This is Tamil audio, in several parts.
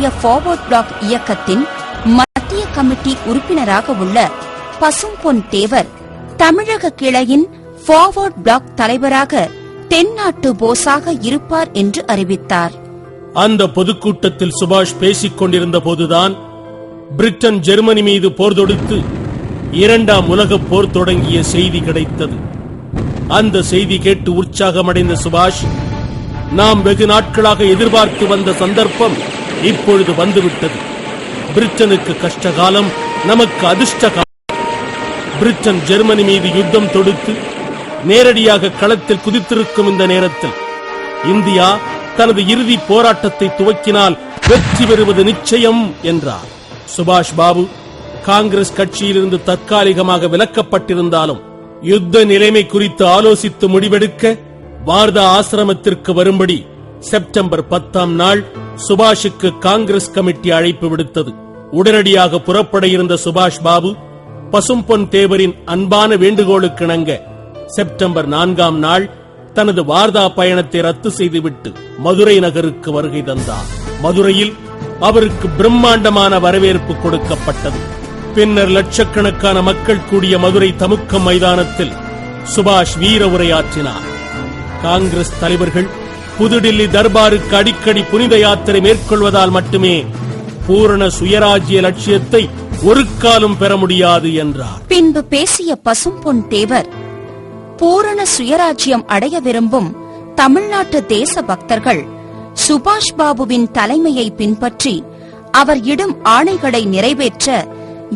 இன்றைய ஃபார்வர்ட் பிளாக் இயக்கத்தின் மத்திய கமிட்டி உறுப்பினராக உள்ள பசும்பொன் தேவர் தமிழக கிளையின் ஃபார்வர்ட் பிளாக் தலைவராக தென்னாட்டு போஸாக இருப்பார் என்று அறிவித்தார். அந்த பொதுக்கூட்டத்தில் சுபாஷ் பேசிக் கொண்டிருந்த போதுதான் பிரிட்டன் ஜெர்மனி மீது போர் தொடுத்து இரண்டாம் உலகப் போர் தொடங்கிய செய்தி கிடைத்தது. அந்த செய்தி கேட்டு உற்சாகமடைந்த சுபாஷ் நாம் வெகு நாட்களாக எதிர்பார்த்து வந்த சந்தர்ப்பம் இப்பொழுது வந்துவிட்டது. பிரிட்டனுக்கு கஷ்டகாலம் நமக்கு அதிர்ஷ்ட காலம் பிரிட்டன் ஜெர்மனி மீது யுத்தம் தொடுத்து நேரடியாக களத்தில் குதித்திருக்கும் இந்த நேரத்தில் இந்தியா தனது இறுதி போராட்டத்தை துவக்கினால் வெற்றி பெறுவது நிச்சயம் என்றார். சுபாஷ் பாபு காங்கிரஸ் கட்சியிலிருந்து தற்காலிகமாக விலக்கப்பட்டிருந்தாலும் யுத்த நிலைமை குறித்து ஆலோசித்து முடிவெடுக்க வார்தா ஆசிரமத்திற்கு வரும்படி செப்டம்பர் பத்தாம் நாள் சுபாஷுக்கு காங்கிரஸ் கமிட்டி அழைப்பு விடுத்தது. உடனடியாக புறப்பட இருந்த சுபாஷ் பாபு பசும்பொன் தேவரின் அன்பான வேண்டுகோளுக்கிணங்க செப்டம்பர் நான்காம் நாள் தனது வார்தா பயணத்தை ரத்து செய்துவிட்டு மதுரை நகருக்கு வருகை தந்தார். மதுரையில் அவருக்கு பிரம்மாண்டமான வரவேற்பு கொடுக்கப்பட்டது. பின்னர் லட்சக்கணக்கான மக்கள் கூடிய மதுரை தமுக்கம் மைதானத்தில் சுபாஷ் வீர உரையாற்றினார். காங்கிரஸ் தலைவர்கள் புதுடில்லி தர்பாருக்கு அடிக்கடி புனித யாத்திரை மேற்கொள்வதால் மட்டுமே பூரண சுயராஜ்ய லட்சியத்தை ஒரு காலம் பெற முடியாது என்றார். பின்பு பேசிய பசும்பொன் தேவர் பூரண சுயராஜ்யம் அடைய விரும்பும் தமிழ்நாட்டு தேச பக்தர்கள் சுபாஷ் பாபுவின் தலைமையை பின்பற்றி அவர் இடும் ஆணைகளை நிறைவேற்ற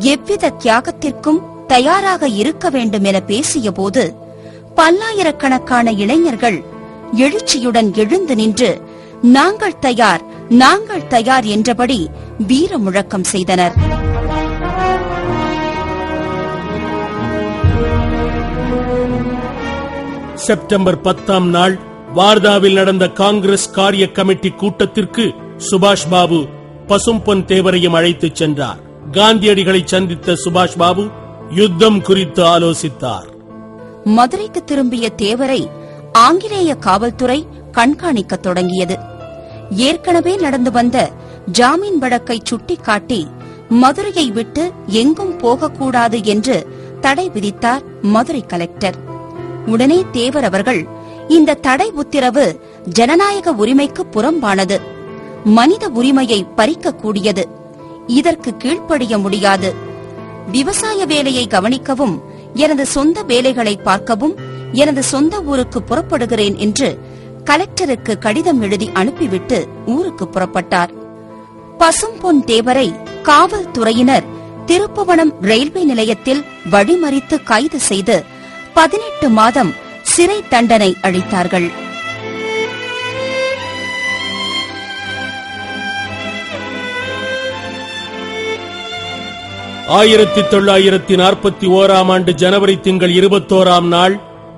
எவ்வித தியாகத்திற்கும் தயாராக இருக்க வேண்டும் என பேசியபோது பல்லாயிரக்கணக்கான இளைஞர்கள் எழுச்சியுடன் எழுந்து நின்று நாங்கள் தயார் நாங்கள் தயார் என்றபடி வீர முழக்கம் செய்தனர். செப்டம்பர் பத்தாம் நாள் வார்தாவில் நடந்த காங்கிரஸ் காரிய கமிட்டி கூட்டத்திற்கு சுபாஷ் பாபு பசும்பொன் தேவரையும் அழைத்துச் சென்றார். காந்தியடிகளை சந்தித்த சுபாஷ் பாபு யுத்தம் குறித்து ஆலோசித்தார். மதுரைக்கு திரும்பிய தேவரை ஆங்கிலேய காவல்துறை கண்காணிக்க தொடங்கியது. ஏற்கனவே நடந்து வந்த ஜாமீன் வழக்கை சுட்டிக்காட்டி மதுரையை விட்டு எங்கும் போகக்கூடாது என்று தடை விதித்தார் மதுரை கலெக்டர். உடனே தேவர் அவர்கள் இந்த தடை உத்தரவு ஜனநாயக உரிமைக்கு புறம்பானது. மனித உரிமையை பறிக்கக்கூடியது. இதற்கு கீழ்ப்படிய முடியாது. விவசாய வேலையை கவனிக்கவும் எனது சொந்த வேலைகளை பார்க்கவும் எனது சொந்த ஊருக்கு புறப்படுகிறேன் என்று கலெக்டருக்கு கடிதம் எழுதி அனுப்பிவிட்டு ஊருக்கு புறப்பட்டார். பசும்பொன் தேவரை காவல்துறையினர் திருப்புவனம் ரயில்வே நிலையத்தில் வழிமறித்து கைது செய்து பதினெட்டு மாதம் சிறை தண்டனை அளித்தார்கள். ஆயிரத்தி தொள்ளாயிரத்தி நாற்பத்தி ஓராம் ஆண்டு ஜனவரி திங்கள் இருபத்தோராம் நாள்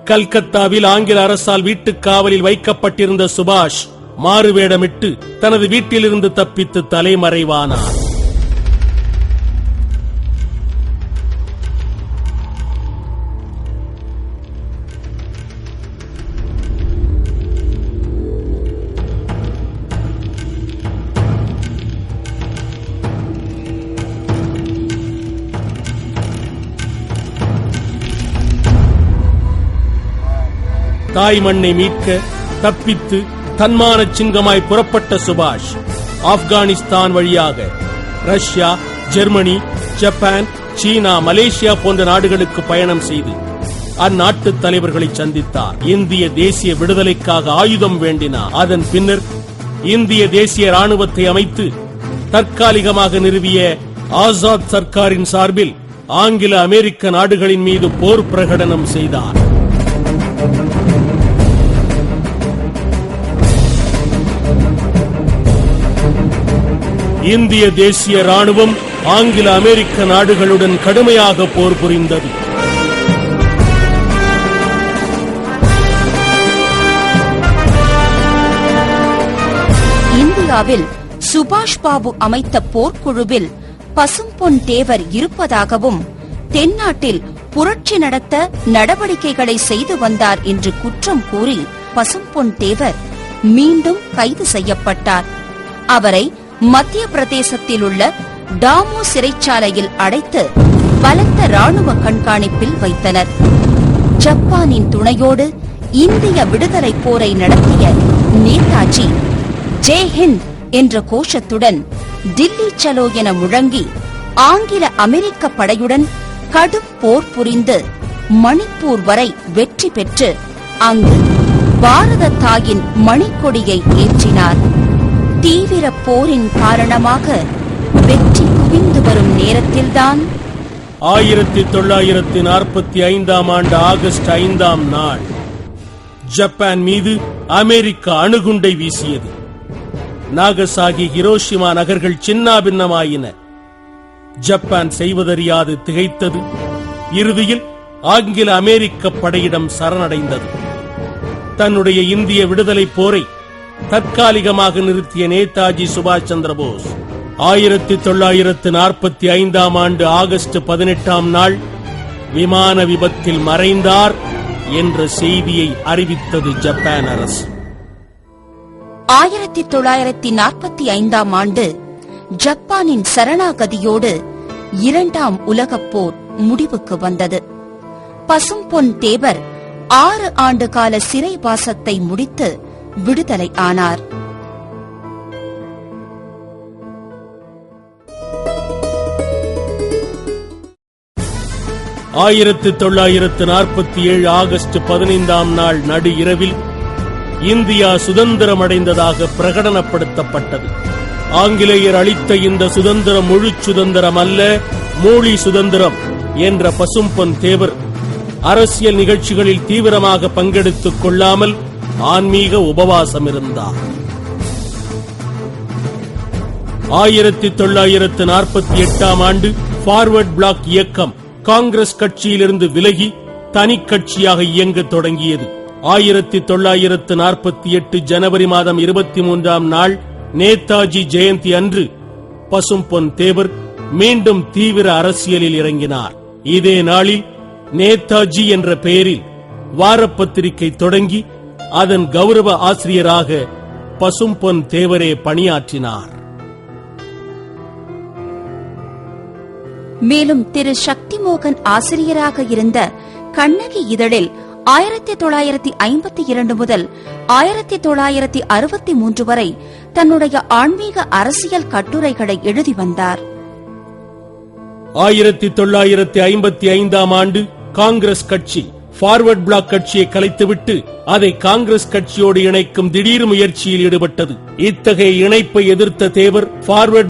கல்கத்தாவில் ஆங்கில அரசால் வீட்டுக் காவலில் வைக்கப்பட்டிருந்த சுபாஷ் மாறுவேடமிட்டு தனது வீட்டிலிருந்து தப்பித்து தலைமறைவானார். தாய் மண்ணை மீட்க தப்பித்து தன்மான சிங்கமாய் புறப்பட்ட சுபாஷ் ஆப்கானிஸ்தான் வழியாக Russia Germany Japan China Malaysia போன்ற நாடுகளுக்கு பயணம் செய்து அந்நாட்டு தலைவர்களை சந்தித்தார். இந்திய தேசிய விடுதலைக்காக ஆயுதம் வேண்டினார் அதன் பின்னர் இந்திய தேசிய ராணுவத்தை அமைத்து தற்காலிகமாக நிறுவிய ஆசாத் சர்க்காரின் சார்பில் ஆங்கில அமெரிக்க நாடுகளின் மீது போர் பிரகடனம் செய்தார். இந்திய தேசிய ராணுவம் ஆங்கில அமெரிக்க நாடுகளுடன் கடுமையாக போர் புரிந்தது. இந்தியாவில் சுபாஷ் பாபு அமைத்த போர்க்குழுவில் பசும்பொன் தேவர் இருப்பதாகவும் தென்னாட்டில் புரட்சி நடத்த நடவடிக்கைகளை செய்து வந்தார் என்று குற்றம் கூறி பசும்பொன் தேவர் மீண்டும் கைது செய்யப்பட்டார். அவரை மத்திய பிரதேசத்தில் உள்ள டாமோ சிறைச்சாலையில் அடைத்து பலத்த ராணுவ கண்காணிப்பில் வைத்தனர். ஜப்பானின் துணையோடு இந்திய விடுதலை போரை நடத்திய நேதாஜி ஜெய் ஹிந்த் என்ற கோஷத்துடன் டில்லி சலோ என முழங்கி ஆங்கில அமெரிக்க படையுடன் கடும் போர் புரிந்து மணிப்பூர் வரை வெற்றி பெற்று அங்கு பாரத தாயின் மணிக்கொடியை ஏற்றினார். தீவிர போரின் காரணமாக வெற்றி குவிந்து வரும் நேரத்தில்தான் ஆயிரத்தி தொள்ளாயிரத்தி நாற்பத்தி ஐந்தாம் ஆண்டு ஆகஸ்ட் ஐந்தாம் நாள் ஜப்பான் மீது அமெரிக்கா அணுகுண்டை வீசியது. நாகசாகி ஹிரோஷிமா நகர்கள் சின்னாபின்னமாயின. ஜப்பான் செய்வதறியாது திகைத்தது. இறுதியில் ஆங்கில அமெரிக்க படையிடம் சரணடைந்தது. தன்னுடைய இந்திய விடுதலை போரை தற்காலிகமாக நிறுத்திய நேதாஜி சுபாஷ் சந்திர போஸ் ஆயிரத்தி தொள்ளாயிரத்து நாற்பத்தி ஐந்தாம் ஆண்டு ஆகஸ்ட் பதினெட்டாம் நாள் விமான விபத்தில் மறைந்தார் என்ற செய்தியை அறிவித்தது ஜப்பான் அரசு. ஆயிரத்தி தொள்ளாயிரத்தி நாற்பத்தி ஐந்தாம் ஆண்டு ஜப்பானின் சரணாகதியோடு இரண்டாம் உலகப் போர் முடிவுக்கு வந்தது. பசும்பொன் தேவர் ஆறு ஆண்டு கால சிறைவாசத்தை முடித்து விடுதலை ஆனார். ஆயிரத்தி தொள்ளாயிரத்து நாற்பத்தி ஏழு ஆகஸ்ட் பதினைந்தாம் நாள் நடு இரவில் இந்தியா சுதந்திரம் அடைந்ததாக பிரகடனப்படுத்தப்பட்டது. ஆங்கிலேயர் அளித்த இந்த சுதந்திரம் முழு சுதந்திரம் அல்ல மூலி சுதந்திரம் என்ற பசும்பொன் தேவர் அரசியல் நிகழ்ச்சிகளில் தீவிரமாக பங்கெடுத்துக் கொள்ளாமல் ஆன்மீக உபவாசம் இருந்தார். ஆயிரத்தி தொள்ளாயிரத்து நாற்பத்தி எட்டாம் ஆண்டு ஃபார்வர்ட் பிளாக் இயக்கம் காங்கிரஸ் கட்சியிலிருந்து விலகி தனி கட்சியாக இயங்க தொடங்கியது. ஆயிரத்தி தொள்ளாயிரத்து நாற்பத்தி எட்டு ஜனவரி மாதம் இருபத்தி மூன்றாம் நாள் நேதாஜி ஜெயந்தி அன்று பசும்பொன் தேவர் மீண்டும் தீவிர அரசியலில் இறங்கினார். இதே நாளில் நேதாஜி என்ற பெயரில் வாரப்பத்திரிகை தொடங்கி அதன் கௌரவ ஆசிரியராக பசும்பொன் தேவரே பணியாற்றினார். மேலும் திரு சக்திமோகன் ஆசிரியராக இருந்த கண்ணகி இதழில் ஆயிரத்தி தொள்ளாயிரத்தி ஐம்பத்தி இரண்டு முதல் ஆயிரத்தி தொள்ளாயிரத்தி அறுபத்தி மூன்று வரை தன்னுடைய ஆன்மீக அரசியல் கட்டுரைகளை எழுதி வந்தார். ஆயிரத்தி தொள்ளாயிரத்தி ஐம்பத்தி ஐந்தாம் ஆண்டு காங்கிரஸ் கட்சி ஃபார்வர்ட் பிளாக் கட்சியை கலைத்துவிட்டு அதை காங்கிரஸ் கட்சியோடு இணைக்கும் திடீர் முயற்சியில் ஈடுபட்டது. இத்தகைய இணைப்பை எதிர்த்த தேவர் ஃபார்வர்ட்